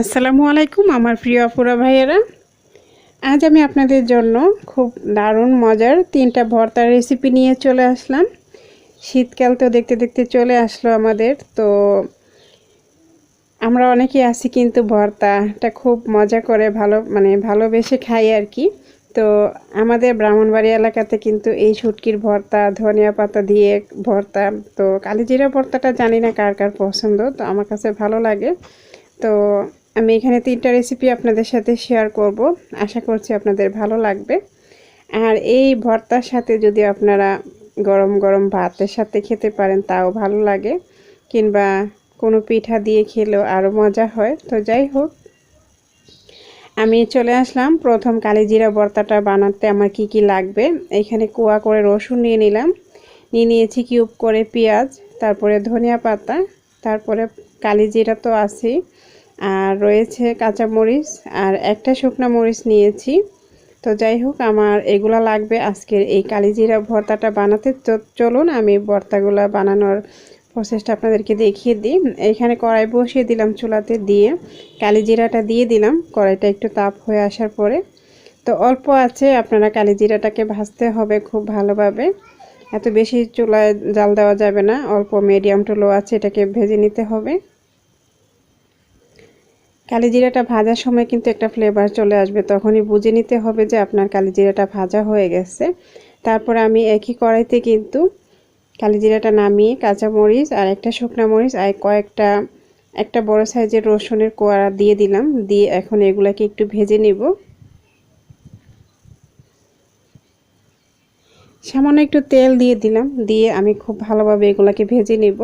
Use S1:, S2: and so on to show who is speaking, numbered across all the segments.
S1: আসসালামু আলাইকুম, আমার প্রিয় আপুরা ভাইয়েরা। আজ আমি আপনাদের জন্য খুব দারুণ মজার তিনটা ভর্তার রেসিপি নিয়ে চলে আসলাম। শীতকাল তো দেখতে দেখতে চলে আসলো আমাদের, তো আমরা অনেকে আছি কিন্তু ভর্তাটা খুব মজা করে ভালো মানে ভালোবেসে খাই আর কি। তো আমাদের ব্রাহ্মণবাড়ি এলাকাতে কিন্তু এই শুটকির ভর্তা, ধনিয়া পাতা দিয়ে ভর্তা, তো কালিজিরা ভর্তাটা জানি না কার কার পছন্দ, তো আমার কাছে ভালো লাগে। তো আমি এখানে তিনটা রেসিপি আপনাদের সাথে শেয়ার করব। আশা করছি আপনাদের ভালো লাগবে। আর এই ভর্তার সাথে যদি আপনারা গরম গরম ভাতের সাথে খেতে পারেন, তাও ভালো লাগে। কিংবা কোনো পিঠা দিয়ে খেলেও আরও মজা হয়। তো যাই হোক, আমি চলে আসলাম। প্রথম কালিজিরা ভর্তাটা বানাতে আমার কি কি লাগবে? এখানে কুয়া করে রসুন নিয়ে নিলাম। নিয়ে নিয়েছি কিউব করে পেঁয়াজ, তারপরে ধনিয়া পাতা, তারপরে কালিজিরা তো আছেই। আর রয়েছে কাঁচা মরিচ আর একটা শুকনো মরিচ নিয়েছি। তো যাই হোক, আমার এগুলো লাগবে আজকের এই কালিজিরা ভর্তাটা বানাতে। চলুন, আমি ভর্তাগুলো বানানোর প্রসেসটা আপনাদেরকে দেখিয়ে দিই। এখানে কড়াই বসিয়ে দিলাম চুলাতে দিয়ে, কালিজিরাটা দিয়ে দিলাম। কড়াইটা একটু তাপ হয়ে আসার পরে। তো অল্প আছে, আপনারা কালিজিরাটাকে ভাজতে হবে খুব ভালোভাবে। এত বেশি চুলায় জাল দেওয়া যাবে না, অল্প মিডিয়াম টু লো আছে, এটাকে ভেজে নিতে হবে। কালিজিরাটা ভাজার সময় কিন্তু একটা ফ্লেভার চলে আসবে। তখনই বুঝে নিতে হবে যে আপনার কালিজিরাটা ভাজা হয়ে গেছে। তারপর আমি একই কড়াইতে কিন্তু কালিজিরাটা নামিয়ে কাঁচা মরিচ আর একটা শুকনা মরিচ আর কয়েকটা, একটা বড় সাইজের রসুনের কোয়ারা দিয়ে দিলাম। দিয়ে এখন এগুলাকে একটু ভেজে নেব। সামান্য একটু তেল দিয়ে দিলাম। দিয়ে আমি খুব ভালোভাবে এগুলাকে ভেজে নেব।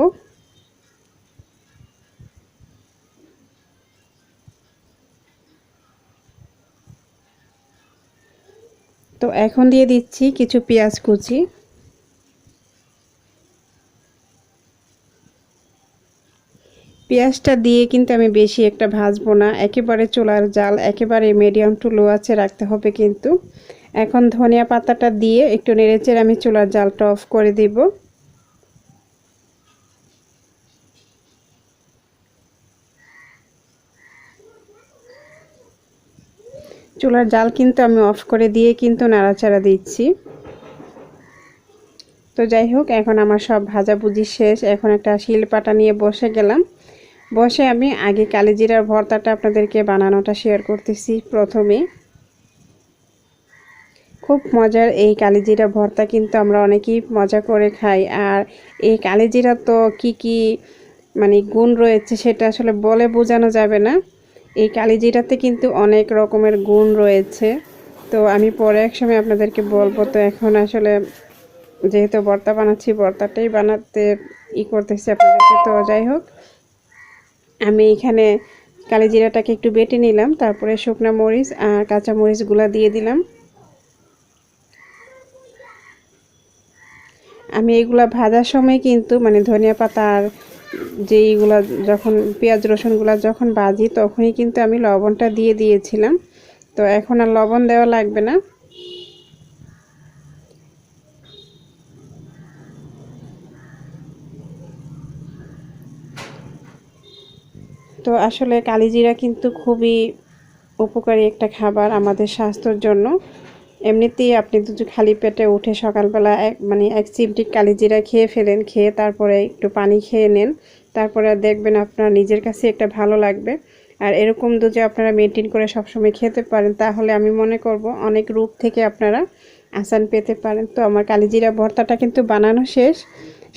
S1: তো এখন দিয়ে দিচ্ছি কিছু পেঁয়াজ কুচি। পেঁয়াজটা দিয়ে কিন্তু আমি বেশি একটা ভাজবো না, একেবারে চোলার জাল, একেবারে মিডিয়াম টু লো আছে রাখতে হবে কিন্তু। এখন ধনিয়া পাতাটা দিয়ে একটু নেড়েচেড়ে আমি চোলার জালটা অফ করে দিব। চুলার জাল কিন্তু আমি অফ করে দিয়ে কিন্তু নাড়াচাড়া দিচ্ছি। তো যাই হোক, এখন আমার সব ভাজাভুজি শেষ। এখন একটা শিলপাটা নিয়ে বসে গেলাম। বসে আমি আগে কালিজিরার ভর্তাটা আপনাদেরকে বানানোটা শেয়ার করতেছি প্রথমে। খুব মজার এই কালিজিরা ভর্তা কিন্তু আমরা অনেকেই মজা করে খাই। আর এই কালিজিরা তো কি কি মানে গুণ রয়েছে সেটা আসলে বলে বোঝানো যাবে না। এই কালিজিরাতে কিন্তু অনেক রকমের গুণ রয়েছে। তো আমি পরে এক সময় আপনাদেরকে বলব, তো এখন আসলে যেহেতু ভর্তা বানাচ্ছি, ভর্তাটাই বানাতে ই করতেছি আপনাদেরকে। তো যাই হোক, আমি এখানে কালিজিরাটাকে একটু বেটে নিলাম, তারপরে শুকনা মরিচ আর কাঁচা মরিচগুলো দিয়ে দিলাম। আমি এগুলা ভাজার সময় কিন্তু মানে ধনিয়া পাতা আর যেইগুলো যখন, পেঁয়াজ রসুনগুলো যখন বাজি তখনই কিন্তু আমি লবণটা দিয়ে দিয়েছিলাম। তো এখন আর লবণ দেওয়া লাগবে না। তো আসলে কালিজিরা কিন্তু খুবই উপকারী একটা খাবার আমাদের স্বাস্থ্যর জন্য। এমনিতেই আপনি যদি খালি পেটে উঠে সকালবেলা এক মানে এক চিমটি কালিজিরা খেয়ে ফেলেন, খেয়ে তারপরে একটু পানি খেয়ে নেন। তারপরে দেখবেন আপনার নিজের কাছে একটা ভালো লাগবে। আর এরকম যদি আপনারা মেনটেন করে সবসময় খেতে পারেন, তাহলে আমি মনে করব অনেক রূপ থেকে আপনারা আসান পেতে পারেন। তো আমার কালিজিরা ভর্তাটা কিন্তু বানানো শেষ।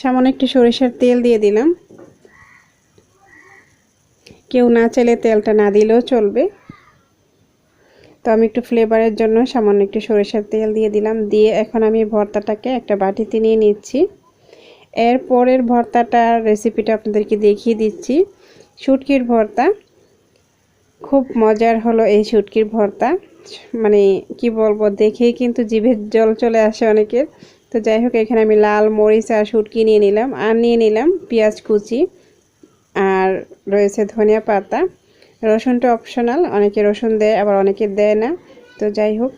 S1: সামান্য একটু সরিষার তেল দিয়ে দিলাম। কেউ না চাইলে তেলটা না দিলেও চলবে। তো আমি একটু ফ্লেভারের জন্য সামান্য একটু সরিষার তেল দিয়ে দিলাম। দিয়ে এখন আমি ভর্তাটাকে একটা বাটিতে নিয়ে নিচ্ছি। এর পরের ভর্তাটার রেসিপিটা আপনাদেরকে দেখিয়ে দিচ্ছি। শুটকির ভর্তা। খুব মজার হলো এই শুটকির ভর্তা। মানে কি বলব, দেখেই কিন্তু জিভের জল চলে আসে অনেকের। তো যাই হোক, এখানে আমি লাল মরিচ আর শুটকি নিয়ে নিলাম। আর নিয়ে নিলাম পেঁয়াজ কুচি আর রয়েছে ধনিয়া পাতা। রসুনটা অপশনাল অনেকে রসুন দেয়, আবার অনেকে দেয় না। তো যাই হোক,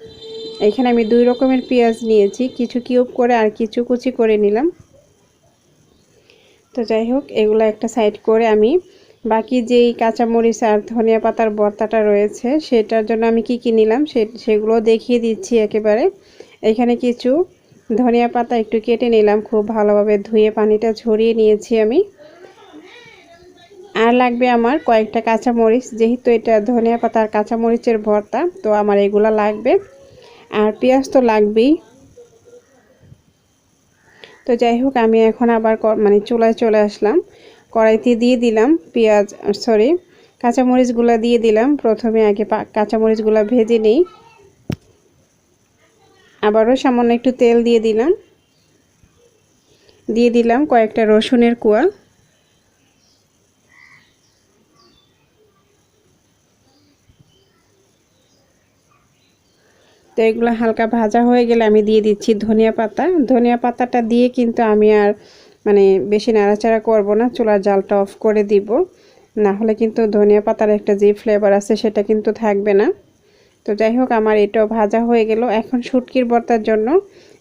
S1: এখানে আমি দুই রকমের পেঁয়াজ নিয়েছি, কিছু কিউব করে আর কিছু কুচি করে নিলাম। তো যাই হোক, এগুলো একটা সাইড করে আমি, বাকি যেই কাঁচামরিচ আর ধনিয়া পাতার বর্তাটা রয়েছে, সেটার জন্য আমি কি কি নিলাম, সে সেগুলো দেখিয়ে দিচ্ছি একেবারে। এখানে কিছু ধনিয়া পাতা একটু কেটে নিলাম, খুব ভালোভাবে ধুয়ে পানিটা ঝরিয়ে নিয়েছি আমি। আর লাগবে আমার কয়েকটা কাঁচামরিচ, যেহেতু এটা ধনিয়া পাতার কাঁচামরিচের ভর্তা, তো আমার এগুলা লাগবে। আর পেঁয়াজ তো লাগবেই। তো যাই হোক, আমি এখন আবার মানে চুলায় চলে আসলাম। কড়াইতে দিয়ে দিলাম পেঁয়াজ, সরি, কাঁচামরিচগুলো দিয়ে দিলাম। প্রথমে আগে কাঁচামরিচগুলো ভেজে নিই। আবারও সামান্য একটু তেল দিয়ে দিলাম। দিয়ে দিলাম কয়েকটা রসুনের কুয়া। তো এগুলো হালকা ভাজা হয়ে গেলে আমি দিয়ে দিচ্ছি ধনিয়া পাতা। ধনিয়া পাতাটা দিয়ে কিন্তু আমি আর মানে বেশি নাড়াচাড়া করব না, চুলার জালটা অফ করে দিব। না হলে কিন্তু ধনিয়া পাতার একটা যে ফ্লেভার আছে সেটা কিন্তু থাকবে না। তো যাই হোক, আমার এটাও ভাজা হয়ে গেল। এখন শুটকির বর্তার জন্য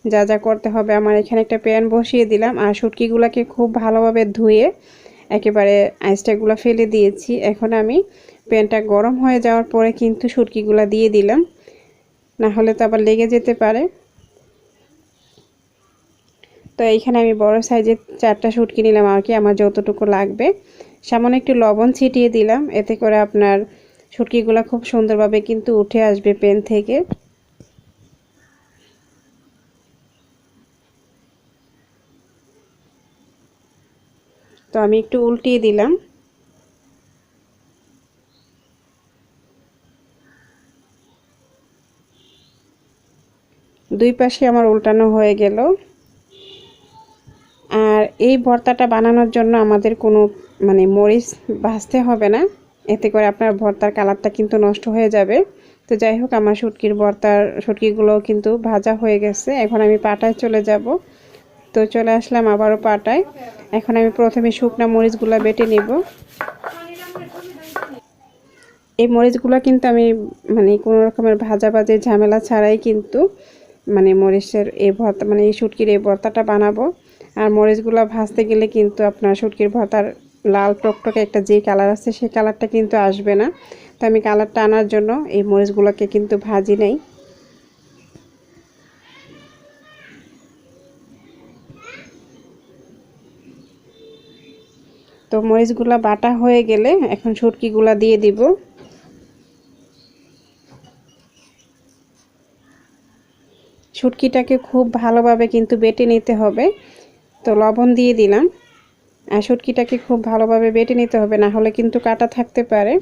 S1: যা যা করতে হবে, আমার এখানে একটা প্যান বসিয়ে দিলাম আর শুটকিগুলোকে খুব ভালোভাবে ধুয়ে একেবারে আইসটাগুলো ফেলে দিয়েছি। এখন আমি প্যানটা গরম হয়ে যাওয়ার পরে কিন্তু শুটকিগুলো দিয়ে দিলাম। না হলে তো আবার লেগে যেতে পারে। তো এইখানে আমি বড় সাইজের চারটা শুটকি নিলাম আর কি, আমার যতটুকু লাগবে। সামান্য একটু লবণ ছিটিয়ে দিলাম, এতে করে আপনার শুটকিগুলো খুব সুন্দরভাবে কিন্তু উঠে আসবে পেন থেকে। তো আমি একটু উল্টিয়ে দিলাম। দুই পাশে আমার উল্টানো হয়ে গেল। আর এই ভর্তাটা বানানোর জন্য আমাদের কোনো মানে মরিচ ভাজতে হবে না। এতে করে আপনার ভর্তার কালারটা কিন্তু নষ্ট হয়ে যাবে। তো যাই হোক, আমার শুটকির ভর্তার শুটকিগুলো কিন্তু ভাজা হয়ে গেছে। এখন আমি পাটায় চলে যাব। তো চলে আসলাম আবারও পাটায়। এখন আমি প্রথমে শুকনা মরিচগুলো বেটে নেব। এই মরিচগুলো কিন্তু আমি মানে কোনো রকমের ভাজা ভাজে ঝামেলা ছাড়াই কিন্তু মানে মরিচের এই ভর্তা মানে এই শুটকির এই ভর্তাটা বানাবো। আর মরিচগুলো ভাজতে গেলে কিন্তু আপনার শুটকির ভর্তার লাল টকটকে একটা যে কালার আছে সেই কালারটা কিন্তু আসবে না। তো আমি কালারটা আনার জন্য এই মরিচগুলোকে কিন্তু ভাজি নেই। তো মরিচগুলো বাটা হয়ে গেলে এখন শুটকিগুলো দিয়ে দিব। শুটকিটাকে খুব ভালোভাবে কিন্তু বেটে নিতে হবে। তো লবণ দিয়ে দিলাম। আর শুটকিটাকে খুব ভালোভাবে বেটে নিতে হবে, না হলে কিন্তু কাটা থাকতে পারে।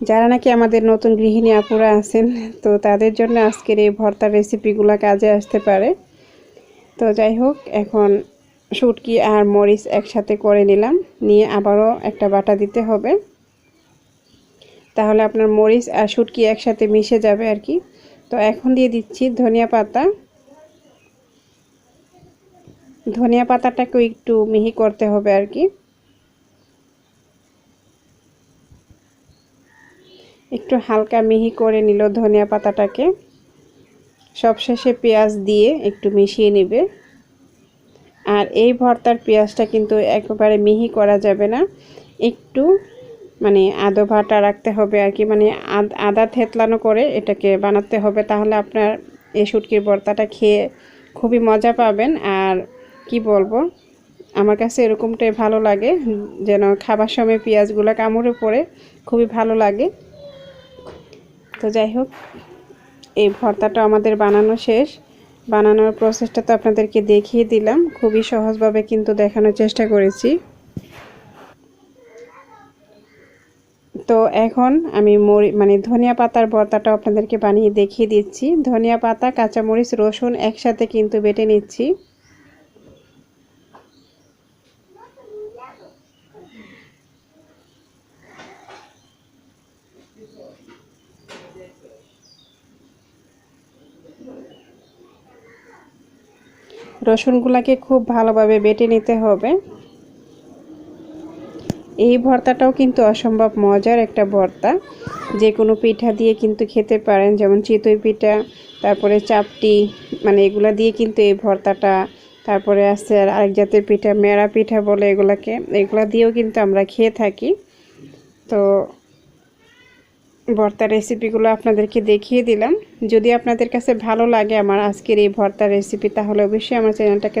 S1: যারা নাকি আমাদের নতুন গৃহিণী আপুরা আছেন, তো তাদের জন্য আজকের এই ভর্তার রেসিপিগুলো কাজে আসতে পারে। তো যাই হোক, এখন শুটকি আর মরিচ একসাথে করে নিলাম। নিয়ে আবারও একটা বাটা দিতে হবে। তাহলে আপনার মরিচ আর শুটকি একসাথে মিশে যাবে আর কি। তো এখন দিয়ে দিচ্ছি ধনিয়া পাতা। ধনিয়া পাতাটাকেও একটু মিহি করতে হবে আর কি। একটু হালকা মিহি করে নিল ধনিয়া পাতাটাকে। সবশেষে পেঁয়াজ দিয়ে একটু মিশিয়ে নেবে। আর এই ভর্তার পেঁয়াজটা কিন্তু একেবারে মিহি করা যাবে না। একটু মানে আদো ভাটা রাখতে হবে আর কি মানে আদা থেতলানো করে এটাকে বানাতে হবে তাহলে আপনার এই শুটকির ভর্তাটা খেয়ে খুবই মজা পাবেন। আর কি বলব, আমার কাছে এরকমটাই ভালো লাগে, যেন খাবার সময় পেঁয়াজগুলো কামড়ে পড়ে খুবই ভালো লাগে। তো যাই হোক, এই ভর্তাটা আমাদের বানানো শেষ। বানানোর প্রসেসটা তো আপনাদেরকে দেখিয়ে দিলাম। খুবই সহজভাবে কিন্তু দেখানোর চেষ্টা করেছি। তো এখন আমি মরি মানে ধনিয়া পাতার ভর্তাটা আপনাদেরকে বানিয়ে দেখিয়ে দিচ্ছি। ধনিয়া পাতা, কাঁচামরিচ, রসুন একসাথে কিন্তু বেটে নিচ্ছি। রসুনগুলাকে খুব ভালোভাবে বেটে নিতে হবে। এই ভর্তাটাও কিন্তু অসম্ভব মজার একটা ভর্তা। যে কোনো পিঠা দিয়ে কিন্তু খেতে পারেন, যেমন চিতই পিঠা, তারপরে চাপটি মানে এগুলা দিয়ে কিন্তু এই ভর্তাটা, তারপরে আছে আর আরেক জাতের পিঠা, মেরা পিঠা বলে এগুলাকে। এগুলা দিয়েও কিন্তু আমরা খেয়ে থাকি। তো ভর্তার রেসিপিগুলো আপনাদেরকে দেখিয়ে দিলাম। যদি আপনাদের কাছে ভালো লাগে আমার আজকের এই ভর্তার রেসিপি তাহলে অবশ্যই আমার চ্যানেলটাকে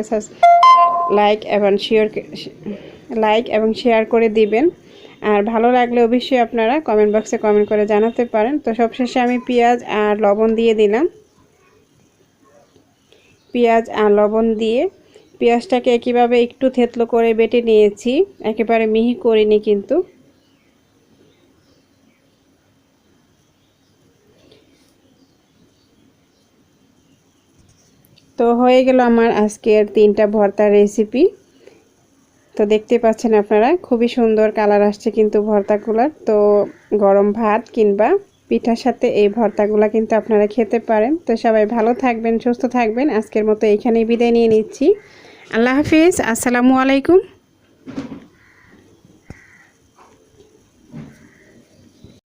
S1: লাইক এবং শেয়ার লাইক এবং শেয়ার করে দিবেন। আর ভালো লাগলে অবশ্যই আপনারা কমেন্ট বক্সে কমেন্ট করে জানাতে পারেন। তো সবশেষে আমি পেঁয়াজ আর লবণ দিয়ে দিলাম। পেঁয়াজ আর লবণ দিয়ে পেঁয়াজটাকে একইভাবে একটু থেতলো করে বেটে নিয়েছি। একেবারে মিহি করিনি কিন্তু। তো হয়ে গেল আমার আজকের তিনটা ভর্তার রেসিপি তো দেখতে পাচ্ছেন আপনারা, খুবই সুন্দর কালার আসছে কিন্তু ভর্তাগুলার। তো গরম ভাত কিংবা পিঠার সাথে এই ভর্তাগুলা কিন্তু আপনারা খেতে পারেন। তো সবাই ভালো থাকবেন, সুস্থ থাকবেন। আজকের মতো এখানেই বিদায় নিয়ে নিচ্ছি। আল্লাহ হাফিজ, আসসালামু আলাইকুম।